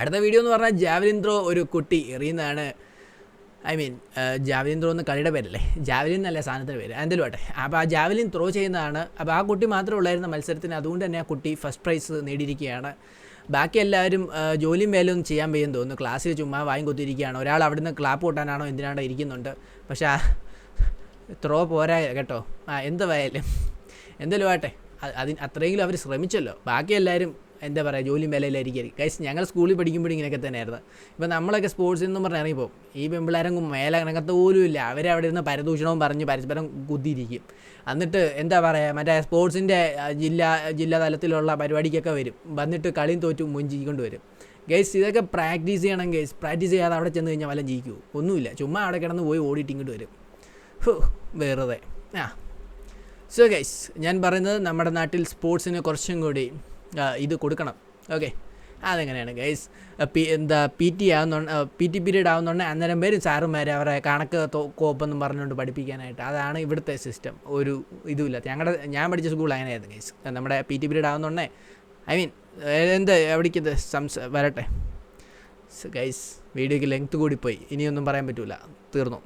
അടുത്ത വീഡിയോ എന്ന് പറഞ്ഞാൽ ജാവലിൻ ത്രോ ഒരു കുട്ടി എറിയുന്നതാണ്. ഐ മീൻ ജാവലിൻ ത്രോ എന്ന് കളിയുടെ പേരല്ലേ? ജാവലിൻ എന്നല്ലേ സാധനത്തിന്റെ പേര്? എന്തെങ്കിലും ആട്ടെ അപ്പോൾ ആ ജാവലിൻ ത്രോ ചെയ്യുന്നതാണ്. അപ്പോൾ ആ കുട്ടി മാത്രമേ ഉള്ളായിരുന്ന മത്സരത്തിന് അതുകൊണ്ട് തന്നെ ആ കുട്ടി ഫസ്റ്റ് പ്രൈസ് നേടിയിരിക്കുകയാണ്. ബാക്കി എല്ലാവരും ജോലിയും വേലൊന്നും ചെയ്യാൻ വയ്യെന്ന് തോന്നുന്നു. ക്ലാസ്സിൽ ചുമ്മാ വായും കൊത്തിയിരിക്കുകയാണ്. ഒരാൾ അവിടുന്ന് ക്ലാപ്പ് കൂട്ടാനാണോ എന്തിനാണോ ഇരിക്കുന്നുണ്ട്. പക്ഷേ ആ ത്രോ പോരാ കേട്ടോ. ആ എന്ത് വയാലും. എന്തെങ്കിലും ആട്ടെ അതിന് അത്രയെങ്കിലും അവർ ശ്രമിച്ചല്ലോ. ബാക്കി എല്ലാവരും എന്താ പറയുക ജോലി മേലയിലായിരിക്കും ഗൈസ് ഞങ്ങൾ സ്കൂളിൽ പഠിക്കുമ്പോൾ ഇങ്ങനെയൊക്കെ തന്നെയായിരുന്നു. ഇപ്പോൾ നമ്മളൊക്കെ സ്പോർട്സ് നിന്നും പറഞ്ഞ് ഇറങ്ങിപ്പോവും. ഈ പെമ്പിളാരും മേലെ അങ്ങനത്തെ പോലും ഇല്ല. അവരവിടെ ഇരുന്ന് പരദൂഷണവും പറഞ്ഞ് പരസ്പരം കുത്തിയിരിക്കും. എന്നിട്ട് എന്താ പറയുക മറ്റേ സ്പോർട്സിന്റെ ജില്ലാ ജില്ലാ തലത്തിലുള്ള പരിപാടിക്കൊക്കെ വരും. വന്നിട്ട് കളിയും തോറ്റു മുഞ്ചിക്കൊണ്ട് വരും. ഗൈസ് ഇതൊക്കെ പ്രാക്ടീസ് ചെയ്യണം ഗൈസ് പ്രാക്ടീസ് ചെയ്യാതെ അവിടെ ചെന്ന് കഴിഞ്ഞാൽ വല്ലതും ജയിക്കുമോ ഒന്നുമില്ല. ചുമ്മാ അവിടെ കിടന്ന് പോയി ഓടിയിട്ട് ഇങ്ങോട്ട് വരും. വെറുതെ. ആ. സോ ഗൈസ് ഞാൻ പറയുന്നത് നമ്മുടെ നാട്ടിൽ സ്പോർട്സിന് കുറച്ചും കൂടി ഇത് കൊടുക്കണം. ഓക്കെ അതെങ്ങനെയാണ് ഗൈസ് പി എന്താ പി ടി ആവുന്നുണ്ട് പി ടി പീരീഡ് ആവുന്നുണ്ട് അന്നേരം പേരും സാറുമാർ അവരെ കണക്ക് കോപ്പെന്ന് പറഞ്ഞുകൊണ്ട് പഠിപ്പിക്കാനായിട്ട്. അതാണ് ഇവിടുത്തെ സിസ്റ്റം ഒരു ഇതുമില്ലാത്ത ഞങ്ങളുടെ ഞാൻ പഠിച്ച സ്കൂൾ അങ്ങനെയായിരുന്നു ഗൈസ് നമ്മുടെ പി ടി പീരീഡ് ആവുന്നുണ്ടേ. ഐ മീൻ എന്ത്? എവിടേക്ക് സംസ വരട്ടെ. ഗൈസ് വീഡിയോക്ക് ലെങ്ത് കൂടിപ്പോയി. ഇനിയൊന്നും പറയാൻ പറ്റില്ല തീർന്നു.